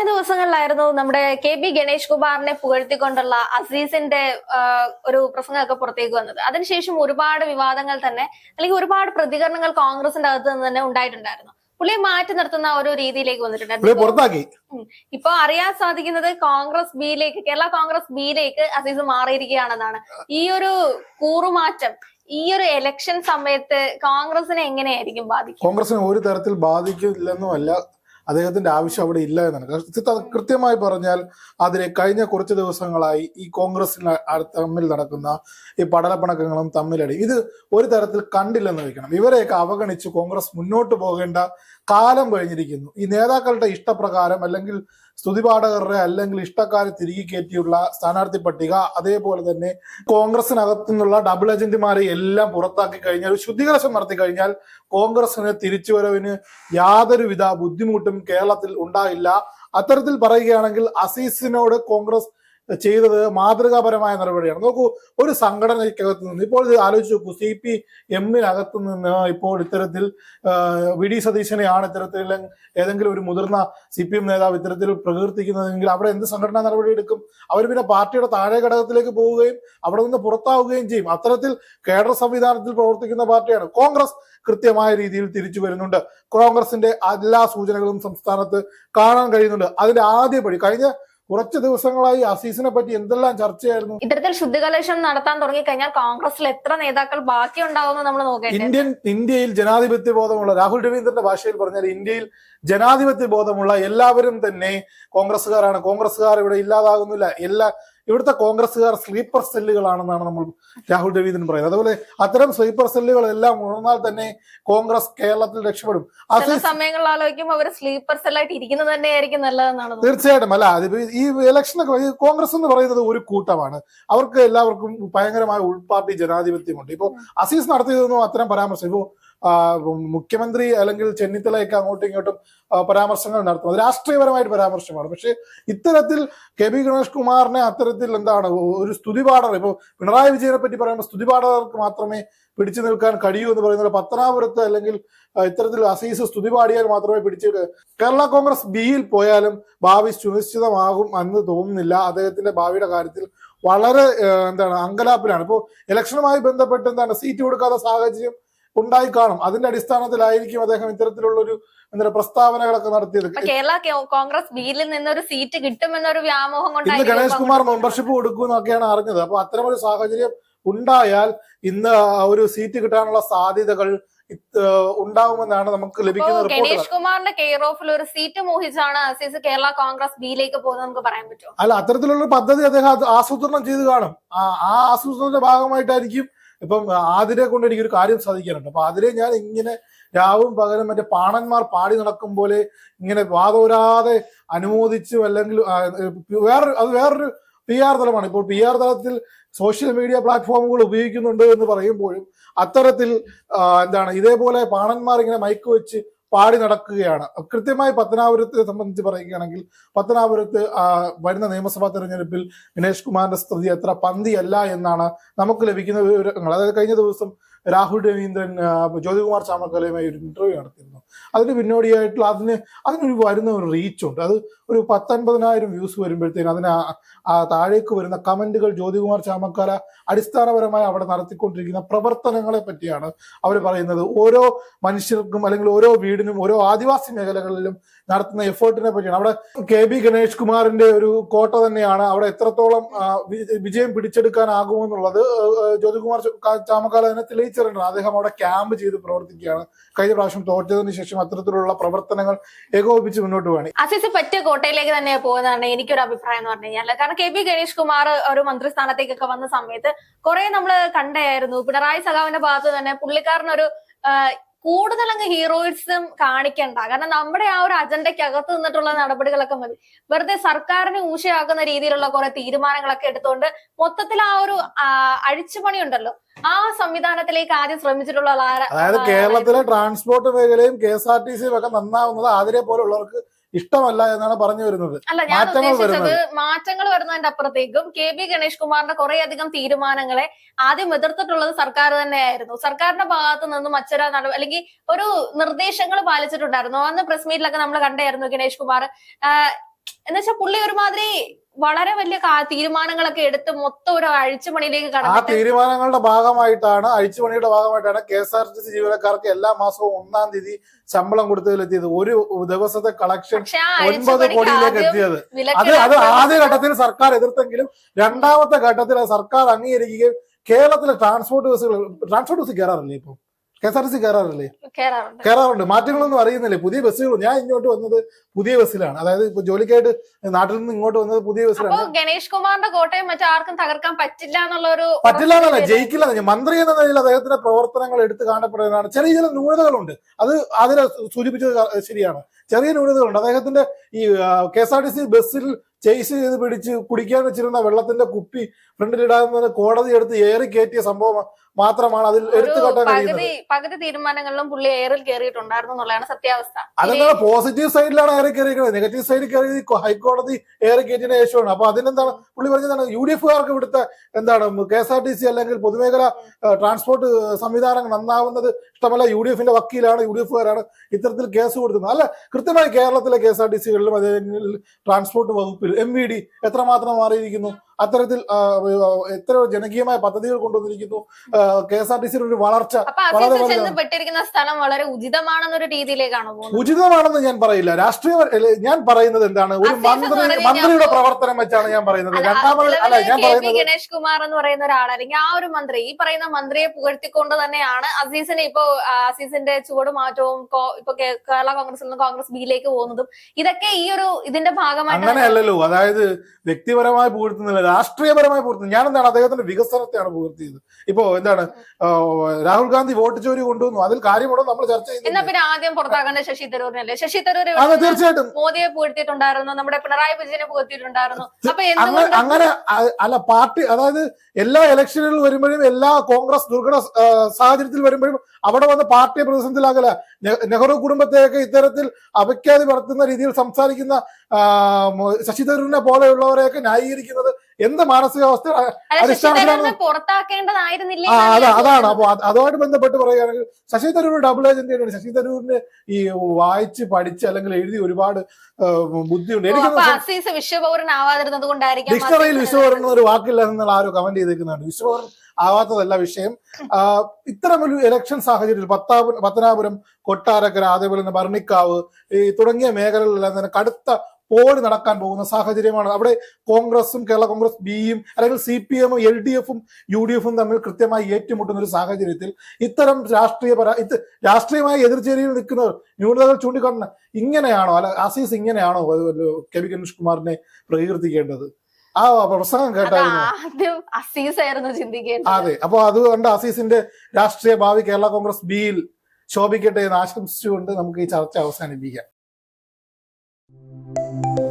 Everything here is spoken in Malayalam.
കഴിഞ്ഞ ദിവസങ്ങളിലായിരുന്നു നമ്മുടെ കെ ബി ഗണേഷ് കുമാറിനെ പുകഴ്ത്തിക്കൊണ്ടുള്ള അസീസിന്റെ ഒരു പ്രസംഗമൊക്കെ പുറത്തേക്ക് വന്നത്. അതിനുശേഷം ഒരുപാട് വിവാദങ്ങൾ തന്നെ അല്ലെങ്കിൽ ഒരുപാട് പ്രതികരണങ്ങൾ കോൺഗ്രസിന്റെ അകത്ത് നിന്ന് തന്നെ ഉണ്ടായിട്ടുണ്ടായിരുന്നു. പുള്ളിയെ മാറ്റി നിർത്തുന്ന ഒരു രീതിയിലേക്ക് ഉം. ഇപ്പൊ അറിയാൻ സാധിക്കുന്നത് കോൺഗ്രസ് ബിയിലേക്ക് കേരള കോൺഗ്രസ് ബിയിലേക്ക് അസീസ് മാറിയിരിക്കുകയാണെന്നാണ്. ഈ ഒരു കൂറുമാറ്റം ഈ ഒരു ഇലക്ഷൻ സമയത്ത് കോൺഗ്രസിനെ എങ്ങനെയായിരിക്കും ബാധിക്കും കോൺഗ്രസിനെ ഒരു തരത്തിൽ ബാധിക്കില്ലെന്നുമല്ല അദ്ദേഹത്തിന്റെ ആവശ്യം അവിടെ ഇല്ല എന്നാണ്. കൃത്യ- കൃത്യമായി പറഞ്ഞാൽ അതിന് കഴിഞ്ഞ കുറച്ച് ദിവസങ്ങളായി ഈ കോൺഗ്രസിന് തമ്മിൽ നടക്കുന്ന ഈ പടലപ്പണക്കങ്ങളും തമ്മിലടി. ഇത് ഒരു തരത്തിൽ കണ്ടില്ലെന്ന് വയ്ക്കണം. ഇവരെയൊക്കെ അവഗണിച്ച് കോൺഗ്രസ് മുന്നോട്ട് പോകേണ്ട കാലം കഴിഞ്ഞിരിക്കുന്നു. ഈ നേതാക്കളുടെ ഇഷ്ടപ്രകാരം അല്ലെങ്കിൽ സ്തുതിപാഠകരുടെ അല്ലെങ്കിൽ ഇഷ്ടക്കാരെ തിരികെ കയറ്റിയുള്ള സ്ഥാനാർത്ഥി പട്ടിക അതേപോലെ തന്നെ കോൺഗ്രസിനകത്തു നിന്നുള്ള ഡബിൾ ഏജന്റുമാരെ എല്ലാം പുറത്താക്കി കഴിഞ്ഞാൽ ഒരു ശുദ്ധീകരണം നടത്തി കഴിഞ്ഞാൽ കോൺഗ്രസിന് തിരിച്ചുവരവിന് യാതൊരുവിധ ബുദ്ധിമുട്ടും കേരളത്തിൽ ഉണ്ടായില്ല. അത്തരത്തിൽ പറയുകയാണെങ്കിൽ അസീസിനോട് കോൺഗ്രസ് ചെയ്തത് മാതൃകാപരമായ നടപടിയാണ്. നോക്കൂ ഒരു സംഘടനയ്ക്കകത്ത് നിന്ന് ഇപ്പോൾ ആലോചിച്ച് നോക്കൂ സി പി എമ്മിനകത്ത് നിന്ന് ഇപ്പോൾ ഇത്തരത്തിൽ വി ഡി സതീശനെയാണ് ഇത്തരത്തിൽ ഏതെങ്കിലും ഒരു മുതിർന്ന സി പി എം നേതാവ് ഇത്തരത്തിൽ പ്രകീർത്തിക്കുന്നതെങ്കിൽ അവിടെ എന്ത് സംഘടനാ നടപടി എടുക്കും? അവർ പിന്നെ പാർട്ടിയുടെ താഴെ ഘടകത്തിലേക്ക് പോവുകയും അവിടെ നിന്ന് പുറത്താവുകയും ചെയ്യും. അത്തരത്തിൽ കേഡർ സംവിധാനത്തിൽ പ്രവർത്തിക്കുന്ന പാർട്ടിയാണ്. കോൺഗ്രസ് കൃത്യമായ രീതിയിൽ തിരിച്ചു വരുന്നുണ്ട്. കോൺഗ്രസിന്റെ എല്ലാ സൂചനകളും സംസ്ഥാനത്ത് കാണാൻ കഴിയുന്നുണ്ട്. അതിന്റെ ആദ്യപടി കഴിഞ്ഞ കുറച്ച് ദിവസങ്ങളായി അസീസിനെ പറ്റി എന്തെല്ലാം ചർച്ചയായിരുന്നു? ഇത്തരത്തിൽ ശുദ്ധികലേശം നടത്താൻ തുടങ്ങിക്കഴിഞ്ഞാൽ കോൺഗ്രസിൽ എത്ര നേതാക്കൾ ബാക്കി ഉണ്ടാവുമെന്ന് നമ്മൾ നോക്കേണ്ടത്. ഇന്ത്യൻ ഇന്ത്യയിൽ ജനാധിപത്യ ബോധമുള്ള രാഹുൽ രവീന്ദ്രന്റെ ഭാഷയിൽ പറഞ്ഞാൽ ഇന്ത്യയിൽ ജനാധിപത്യ ബോധമുള്ള എല്ലാവരും തന്നെ കോൺഗ്രസ്സുകാരാണ്. കോൺഗ്രസ്സുകാർ ഇവിടെ ഇല്ലാതാകുന്നില്ല. എല്ലാ ഇവിടുത്തെ കോൺഗ്രസ്സുകാർ സ്ലീപ്പർ സെല്ലുകളാണെന്നാണ് നമ്മൾ രാഹുൽ രവീന്ദ്രൻ പറയുന്നത്. അതുപോലെ അത്തരം സ്ലീപ്പർ സെല്ലുകളെല്ലാം ഉണർന്നാൽ തന്നെ കോൺഗ്രസ് കേരളത്തിൽ രക്ഷപ്പെടും. സമയങ്ങളിൽ ആലോചിക്കുമ്പോൾ അവർ സ്ലീപ്പർ സെല്ലായിട്ട് ഇരിക്കുന്നത് തന്നെയായിരിക്കും നല്ലതെന്നാണ് തീർച്ചയായിട്ടും. അല്ല അത് ഈ ഇലക്ഷനൊക്കെ കോൺഗ്രസ് എന്ന് പറയുന്നത് ഒരു കൂട്ടമാണ്. അവർക്ക് എല്ലാവർക്കും ഭയങ്കരമായ ഉൾപാർട്ടി ജനാധിപത്യമുണ്ട്. ഇപ്പോൾ അസീസ് നടത്തിയതൊന്നും അത്തരം പരാമർശം. ഇപ്പോ ആ, മുഖ്യമന്ത്രി അല്ലെങ്കിൽ ചെന്നിത്തലയൊക്കെ അങ്ങോട്ടും ഇങ്ങോട്ടും പരാമർശങ്ങൾ നടത്തും. അത് രാഷ്ട്രീയപരമായിട്ട് പരാമർശമാണ്. പക്ഷെ ഇത്തരത്തിൽ കെ ബി ഗണേഷ് കുമാറിനെ അത്തരത്തിൽ എന്താണ് ഒരു സ്തുതിപാഠകർ ഇപ്പൊ പിണറായി വിജയനെ പറ്റി പറയുമ്പോൾ സ്തുതിപാഠകർക്ക് മാത്രമേ പിടിച്ചു നിൽക്കാൻ കഴിയൂ എന്ന് പറയുന്നത് പത്തനാപുരത്ത് അല്ലെങ്കിൽ ഇത്തരത്തിൽ അസീസ് സ്തുതി പാടിയാൽ മാത്രമേ പിടിച്ച് കേരള കോൺഗ്രസ് ബിയിൽ പോയാലും ഭാവി സുനിശ്ചിതമാകും എന്ന് തോന്നുന്നില്ല. അദ്ദേഹത്തിന്റെ ഭാവിയുടെ കാര്യത്തിൽ വളരെ എന്താണ് അങ്കലാപ്പിലാണ്. ഇപ്പോൾ ഇലക്ഷനുമായി ബന്ധപ്പെട്ട് എന്താണ് സീറ്റ് കൊടുക്കാത്ത സാഹചര്യം ഉണ്ടായി കാണും അതിന്റെ അടിസ്ഥാനത്തിലായിരിക്കും അദ്ദേഹം ഇത്തരത്തിലുള്ള ഒരു എന്താ പ്രസ്താവനകളൊക്കെ നടത്തിയത്. കേരള കോൺഗ്രസ് ബിയിൽ നിന്നൊരു സീറ്റ് കിട്ടുമെന്നൊരു വ്യാമോഹം ഇന്ന് ഗണേഷ് കുമാർ മെമ്പർഷിപ്പ് കൊടുക്കുമെന്നൊക്കെയാണ് അറിഞ്ഞത്. അപ്പൊ അത്തരമൊരു സാഹചര്യം ഉണ്ടായാൽ ഇന്ന് ഒരു സീറ്റ് കിട്ടാനുള്ള സാധ്യതകൾ ഉണ്ടാവുമെന്നാണ് നമുക്ക് ലഭിക്കുന്നത് ലഭിക്കുന്ന ഗണേഷ് കുമാറിന്റെ കെയർ ഓഫിൽ ഒരു സീറ്റ് മോഹിച്ചാണ് അസീസ് കേരള കോൺഗ്രസ് ബിയിലേക്ക് പോകുന്നത് നമുക്ക് പറയാൻ പറ്റുമോ? അല്ല അത്തരത്തിലുള്ള പദ്ധതി അദ്ദേഹം ആസൂത്രണം ചെയ്ത് കാണും. ആ ആസൂത്രണത്തിന്റെ ഭാഗമായിട്ടായിരിക്കും ഇപ്പം ആതിരെ കൊണ്ട് എനിക്കൊരു കാര്യം സാധിക്കാനുണ്ട്. അപ്പൊ ആതിരെ ഞാൻ ഇങ്ങനെ രാവും പകലും മറ്റേ പാണന്മാർ പാടി നടക്കും പോലെ ഇങ്ങനെ വാതോരാതെ അനുമോദിച്ചു അല്ലെങ്കിൽ വേറൊരു അത് വേറൊരു പി ആർ തലമാണ്. ഇപ്പോൾ പി ആർ തലത്തിൽ സോഷ്യൽ മീഡിയ പ്ലാറ്റ്ഫോമുകൾ ഉപയോഗിക്കുന്നുണ്ട് എന്ന് പറയുമ്പോഴും അത്തരത്തിൽ എന്താണ് ഇതേപോലെ പാണന്മാർ ഇങ്ങനെ മൈക്ക് വെച്ച് പാടി നടക്കുകയാണ്. കൃത്യമായി പത്തനാപുരത്തെ സംബന്ധിച്ച് പറയുകയാണെങ്കിൽ പത്തനാപുരത്ത് വരുന്ന നിയമസഭാ തെരഞ്ഞെടുപ്പിൽ ഗണേഷ് കുമാറിന്റെ സ്ഥിതി അത്ര പന്തിയല്ല എന്നാണ് നമുക്ക് ലഭിക്കുന്ന വിവരങ്ങൾ. അതായത് കഴിഞ്ഞ ദിവസം രാഹുൽ രവീന്ദ്രൻ ജ്യോതികുമാർ ചാമക്കലയുമായി ഒരു ഇന്റർവ്യൂ നടത്തിയിരുന്നു. അതിന് പിന്നോടിയായിട്ടുള്ള അതിന് അതിനൊരു വരുന്ന ഒരു റീച്ച് ഉണ്ട്. അത് ഒരു പത്തൊൻപതിനായിരം വ്യൂസ് വരുമ്പോഴത്തേനും അതിന് താഴേക്ക് വരുന്ന കമന്റുകൾ ജ്യോതികുമാർ ചാമക്കാല അടിസ്ഥാനപരമായി അവിടെ നടത്തിക്കൊണ്ടിരിക്കുന്ന പ്രവർത്തനങ്ങളെ പറ്റിയാണ് അവർ പറയുന്നത്. ഓരോ മനുഷ്യർക്കും അല്ലെങ്കിൽ ഓരോ വീടിനും ഓരോ ആദിവാസി മേഖലകളിലും നടത്തുന്ന എഫേർട്ടിനെ പറ്റിയാണ്. അവിടെ കെ ബി ഗണേഷ് കുമാറിന്റെ ഒരു കോട്ട തന്നെയാണ് അവിടെ എത്രത്തോളം വിജയം പിടിച്ചെടുക്കാനാകുമെന്നുള്ളത് ജ്യോതികുമാർ ചാമക്കാല തന്നെ തെളിയിച്ചിട്ടുണ്ട് അദ്ദേഹം അവിടെ ക്യാമ്പ് ചെയ്ത് പ്രവർത്തിക്കുകയാണ്. കഴിഞ്ഞ പ്രാവശ്യം തോറ്റതിന് ശേഷം അത്തരത്തിലുള്ള പ്രവർത്തനങ്ങൾ ഏകോപിപ്പിച്ച് മുന്നോട്ട് വേണം അസിസ് പറ്റിയ കോട്ടയിലേക്ക് തന്നെ പോകുന്നതാണ് എനിക്കൊരു അഭിപ്രായം എന്ന് പറഞ്ഞു കഴിഞ്ഞാൽ കാരണം കെ പി ഗണേഷ് കുമാർ ഒരു മന്ത്രിസ്ഥാനത്തേക്കൊക്കെ വന്ന സമയത്ത് കുറെ നമ്മൾ കണ്ടായിരുന്നു പിണറായി സഖാവിന്റെ ഭാഗത്ത് തന്നെ പുള്ളിക്കാരനൊരു കൂടുതൽ അങ്ങ് ഹീറോയിസം കാണിക്കണ്ട. കാരണം നമ്മുടെ ആ ഒരു അജണ്ടയ്ക്ക് അകത്ത് നിന്നിട്ടുള്ള നടപടികളൊക്കെ മതി. വെറുതെ സർക്കാരിനെ ഊശയാക്കുന്ന രീതിയിലുള്ള കുറെ തീരുമാനങ്ങളൊക്കെ എടുത്തുകൊണ്ട് മൊത്തത്തിൽ ആ ഒരു അഴിച്ചുപണി ഉണ്ടല്ലോ ആ സംവിധാനത്തിലേക്ക് ആദ്യം ശ്രമിച്ചിട്ടുള്ള അതായത് കേരളത്തിലെ ട്രാൻസ്പോർട്ട് മേഖലയും കെ എസ് ആർ ടി സിയും ഒക്കെ നന്നാവുന്നത് ആതിരെ പോലുള്ളവർക്ക് ഇഷ്ടമല്ല എന്നാണ് പറഞ്ഞു വരുന്നത്. അല്ല ഞാൻ ഉദ്ദേശിച്ചത് മാറ്റങ്ങൾ വരുന്നതിന്റെ അപ്പുറത്തേക്കും കെ ബി ഗണേഷ് കുമാറിന്റെ കുറെ അധികം തീരുമാനങ്ങളെ ആദ്യം എതിർത്തിട്ടുള്ളത് സർക്കാർ തന്നെയായിരുന്നു. സർക്കാരിന്റെ ഭാഗത്ത് നിന്നും അച്ചര നടപടി അല്ലെങ്കിൽ ഒരു നിർദ്ദേശങ്ങൾ പാലിച്ചിട്ടുണ്ടായിരുന്നു. അന്ന് പ്രസ് മീറ്റിലൊക്കെ നമ്മൾ കണ്ടായിരുന്നു ഗണേഷ് കുമാർ എന്നുവെച്ചാൽ പുള്ളി ഒരുമാതിരി വളരെ വലിയ തീരുമാനങ്ങളൊക്കെ എടുത്ത് മൊത്തം ഒരു അഴിച്ചുപണിയിലേക്ക് കടന്നു ആ തീരുമാനങ്ങളുടെ ഭാഗമായിട്ടാണ് അഴിച്ചുപണിയുടെ ഭാഗമായിട്ടാണ് K S R T C ജീവനക്കാർക്ക് എല്ലാ മാസവും ഒന്നാം തീയതി ശമ്പളം കൊടുത്തതിലെത്തിയത്. ഒരു ദിവസത്തെ കളക്ഷൻ ഒൻപത് കോടിയിലേക്ക് എത്തിയത്. അത് അത് ആദ്യ ഘട്ടത്തിൽ സർക്കാർ എതിർത്തെങ്കിലും രണ്ടാമത്തെ ഘട്ടത്തിൽ സർക്കാർ അംഗീകരിക്കുകയും കേരളത്തിലെ ട്രാൻസ്പോർട്ട് ബസ്സുകൾ ട്രാൻസ്പോർട്ട് ബസ് കയറാറില്ലേ ഇപ്പൊ? K S R T C കയറാറില്ലേ കയറാറുണ്ട് മാറ്റങ്ങളൊന്നും അറിയുന്നില്ലേ? പുതിയ ബസ്സുകൾ. ഞാൻ ഇങ്ങോട്ട് വന്നത് പുതിയ ബസ്സിലാണ്. അതായത് ഇപ്പൊ ജോലിക്കായിട്ട് നാട്ടിൽ നിന്ന് ഇങ്ങോട്ട് വന്നത് പുതിയ ബസ്സിലാണ്. ഗണേഷ് കുമാറിന്റെ കോട്ടയം മറ്റാർക്കും തകർക്കാൻ പറ്റില്ല എന്നുള്ള ഒരു പറ്റില്ല എന്നല്ല ജയിക്കില്ല. മന്ത്രി എന്ന നിലയിൽ അദ്ദേഹത്തിന്റെ പ്രവർത്തനങ്ങൾ എടുത്തു കാണപ്പെടുന്നതാണ് ചെറിയ ചില ന്യൂനതകളുണ്ട്. അത് അതിനെ സൂചിപ്പിച്ചത് ശരിയാണ്. ചെറിയ ന്യൂനതകളുണ്ട്. അദ്ദേഹത്തിന്റെ ഈ K S R T C ബസ്സിൽ ചേസ് ചെയ്ത് പിടിച്ച് കുടിക്കാൻ വെച്ചിരുന്ന വെള്ളത്തിന്റെ കുപ്പി ഫ്രണ്ടിലിടാൻ കോടതി എടുത്ത് ഏറി കയറ്റിയ സംഭവം മാത്രമാണ് അതിൽ ഒരു എടുത്തു കാട്ടാൻ കഴിയുന്നത്. പകുതി തീരുമാനങ്ങളിലും പുള്ളി എയറിൽ കയറിയിട്ടുണ്ടായിരുന്നു എന്നുള്ളതാണ് സത്യാവസ്ഥ. അതെന്താണ്? പോസിറ്റീവ് സൈഡിലാണ് എയറിൽ കയറിയിരിക്കുന്നത്. നെഗറ്റീവ് സൈഡിൽ കയറി ഹൈക്കോടതി എയറി കയറ്റിയതിനു ശേഷമാണ്. അപ്പൊ അതിനെന്താണ്? പുള്ളി പറഞ്ഞതാണ് യു ഡി എഫുകാർക്ക് ഇവിടുത്തെ എന്താണ്? K S R T C അല്ലെങ്കിൽ പൊതുമേഖല ട്രാൻസ്പോർട്ട് സംവിധാനങ്ങൾ നന്നാവുന്നത് ഇഷ്ടമല്ല. യു ഡി എഫിന്റെ വക്കീലാണ് യു ഡി എഫുകാരാണ് ഇത്തരത്തിൽ കേസ് കൊടുക്കുന്നത് അല്ല കൃത്യമായി കേരളത്തിലെ കെ എസ് ആർ ടി സികളിലും അല്ലെങ്കിൽ ട്രാൻസ്പോർട്ട് വകുപ്പിൽ എം വി ഡി എത്രമാത്രം മാറിയിരിക്കുന്നു? അത്തരത്തിൽ എത്രയോ എത്ര ജനകീയമായ പദ്ധതികൾ കൊണ്ടുവന്നിരിക്കുന്നു. കെ എസ് ആർ ടി സിയുടെ ഒരു വളർച്ച വളരെ പെട്ടിരിക്കുന്ന സ്ഥലം വളരെ ഉചിതമാണെന്നൊരു രീതിയിലേക്കാണ് ഉചിതമാണെന്ന് ഞാൻ പറയില്ല. രാഷ്ട്രീയ ഞാൻ പറയുന്നത് എന്താണ്? ഒരു മന്ത്രി മന്ത്രിയുടെ പ്രവർത്തനം വെച്ചാണ് ഞാൻ പറയുന്നത്. രണ്ടാമത് അല്ല ഞാൻ പറയുന്നത് ഗണേഷ് കുമാർ എന്ന് പറയുന്ന ഒരാൾ അല്ലെങ്കിൽ ആ ഒരു മന്ത്രി ഈ പറയുന്ന മന്ത്രിയെ പുകഴ്ത്തിക്കൊണ്ട് തന്നെയാണ് അസീസിനെ ഇപ്പോ അസീസിന്റെ ചുവട് മാറ്റവും ഇപ്പൊ കേരള കോൺഗ്രസിൽ നിന്ന് കോൺഗ്രസ് ബിയിലേക്ക് പോകുന്നതും ഇതൊക്കെ ഈ ഒരു ഇതിന്റെ ഭാഗമായിട്ടാണ് അങ്ങനെയല്ലല്ലോ. അതായത് വ്യക്തിപരമായി പുകഴ്ത്തുന്നില്ല. രാഷ്ട്രീയപരമായി പൂർത്തി ഞാൻ എന്താണ് അദ്ദേഹത്തിന്റെ വികസനത്തെയാണ് പൂർത്തിയത്. ഇപ്പോ എന്താണ് രാഹുൽ ഗാന്ധി വോട്ട് ചോരി കൊണ്ടുവന്നു. അതിൽ കാര്യമുണ്ടോ നമ്മൾ ചർച്ച എന്നാ ചെയ്യുന്നത് പിന്നെ ആദ്യം പുറത്താക്കേണ്ട ശശി തരൂരിനല്ലേ? ശശി തരൂർ തീർച്ചയായിട്ടും. മോദിയെ നമ്മുടെ പിണറായി വിജയനെ അപ്പൊ അങ്ങനെ അല്ല പാർട്ടി അതായത് എല്ലാ ഇലക്ഷനുകൾ വരുമ്പോഴും എല്ലാ കോൺഗ്രസ് ദുർഘട സാഹചര്യത്തിൽ വരുമ്പോഴും അവിടെ വന്ന് പാർട്ടിയെ പ്രതിസന്ധിയിലാകല. നെഹ്റു കുടുംബത്തെയൊക്കെ ഇത്തരത്തിൽ അപഖ്യാതി വളർത്തുന്ന രീതിയിൽ സംസാരിക്കുന്ന ശശി തരൂരിനെ പോലെയുള്ളവരെയൊക്കെ ന്യായീകരിക്കുന്നത് എന്ത് മാനസികാവസ്ഥ അടിസ്ഥാനത്തിലാണ് തരൂരിനെ ആ അതാ അതാണ്. അപ്പൊ അത് അതുമായിട്ട് ബന്ധപ്പെട്ട് പറയുകയാണെങ്കിൽ ശശി തരൂർ ഡബിൾ ഏജന്റ് തന്നെയാണ്. ശശി തരൂരിന് ഈ വായിച്ച് പഠിച്ച് അല്ലെങ്കിൽ എഴുതി ഒരുപാട് ബുദ്ധിയുണ്ട്. എനിക്ക് വിശ്വപൗരനാവാതിരുന്നത് കൊണ്ടായിരിക്കാം ഡിക്ഷണറിയിൽ വിശ്വപൗരൻ എന്നൊരു വാക്കില്ല എന്നുള്ള ആരോ കമന്റ് ചെയ്തേക്കുന്നുണ്ട് വിശ്വപൗരൻ ആവാത്തതല്ല വിഷയം. ഇത്തരമൊരു ഇത്തരം ഒരു ഇലക്ഷൻ സാഹചര്യത്തിൽ പത്താപുരം പത്തനാപുരം കൊട്ടാരക്കര അതേപോലെ തന്നെ ഭരണിക്കാവ് ഈ തുടങ്ങിയ മേഖലകളിലെല്ലാം തന്നെ കടുത്ത പോര് നടക്കാൻ പോകുന്ന സാഹചര്യമാണ്. അവിടെ കോൺഗ്രസും കേരള കോൺഗ്രസ് ബിയും അല്ലെങ്കിൽ സി പി എമ്മും എൽ ഡി എഫും യു ഡി എഫും തമ്മിൽ കൃത്യമായി ഏറ്റുമുട്ടുന്ന ഒരു സാഹചര്യത്തിൽ ഇത്തരം രാഷ്ട്രീയ പരാ ഇത് രാഷ്ട്രീയമായ എതിർചേരിയിൽ നിൽക്കുന്നവർ ന്യൂനതകൾ ചൂണ്ടിക്കാണുന്ന ഇങ്ങനെയാണോ? അല്ല ആസീസ് ഇങ്ങനെയാണോ കെ വി ഗണേഷ് കുമാറിനെ പ്രകീർത്തിക്കേണ്ടത്? ആ പ്രസംഗം അത് കേട്ടായിരുന്നു. അതെ അപ്പൊ അതുകൊണ്ട് അസീസിന്റെ രാഷ്ട്രീയ ഭാവി കേരള കോൺഗ്രസ് ബിയിൽ ശോഭിക്കട്ടെ എന്ന് ആശംസിച്ചുകൊണ്ട് നമുക്ക് ഈ ചർച്ച അവസാനിപ്പിക്കാം. Thank you.